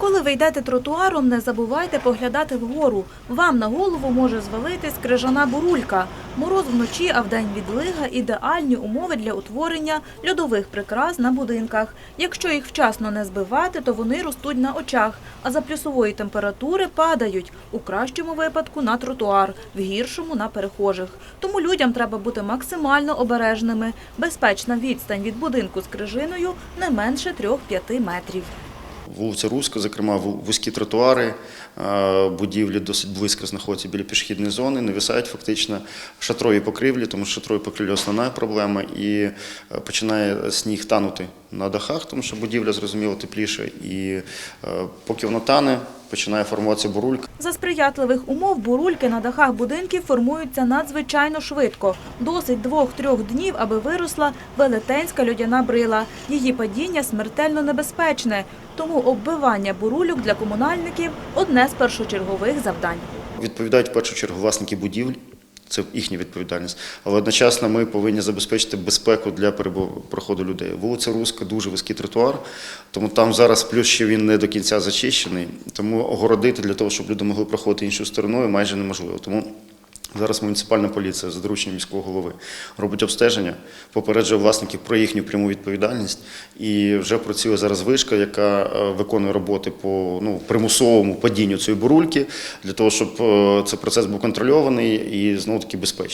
Коли ви йдете тротуаром, не забувайте поглядати вгору. Вам на голову може звалитись крижана бурулька. Мороз вночі, а вдень відлига – ідеальні умови для утворення льодових прикрас на будинках. Якщо їх вчасно не збивати, то вони ростуть на очах, а за плюсової температури падають. У кращому випадку на тротуар, в гіршому – на перехожих. Тому людям треба бути максимально обережними. Безпечна відстань від будинку з крижиною не менше 3-5 метрів. Вулиця Руська, зокрема, вузькі тротуари, е, будівлі досить близько знаходяться біля пішохідної зони, нависають фактично шатрові покрівлі, тому що шатрові покрівлі основна проблема, і е, починає сніг танути на дахах, тому що будівля, зрозуміло, тепліша, і е, поки воно тане, починає формуватися бурулька. За сприятливих умов бурульки на дахах будинків формуються надзвичайно швидко. Досить двох-трьох днів, аби виросла велетенська льодяна брила. Її падіння смертельно небезпечне, тому оббивання бурульок для комунальників – одне з першочергових завдань. Відповідають в першу чергу власники будівель. Це їхня відповідальність, але одночасно ми повинні забезпечити безпеку для проходу людей. Вулиця Руська дуже вузький тротуар, тому там зараз плюс ще він не до кінця зачищений. Тому огородити для того, щоб люди могли проходити іншою стороною, майже неможливо. Тому зараз муніципальна поліція за дорученням міського голови робить обстеження, попереджує власників про їхню пряму відповідальність. І вже працює зараз вишка, яка е, виконує роботи по ну, примусовому падінню цієї бурульки, для того, щоб е, цей процес був контрольований і знову таки безпечний.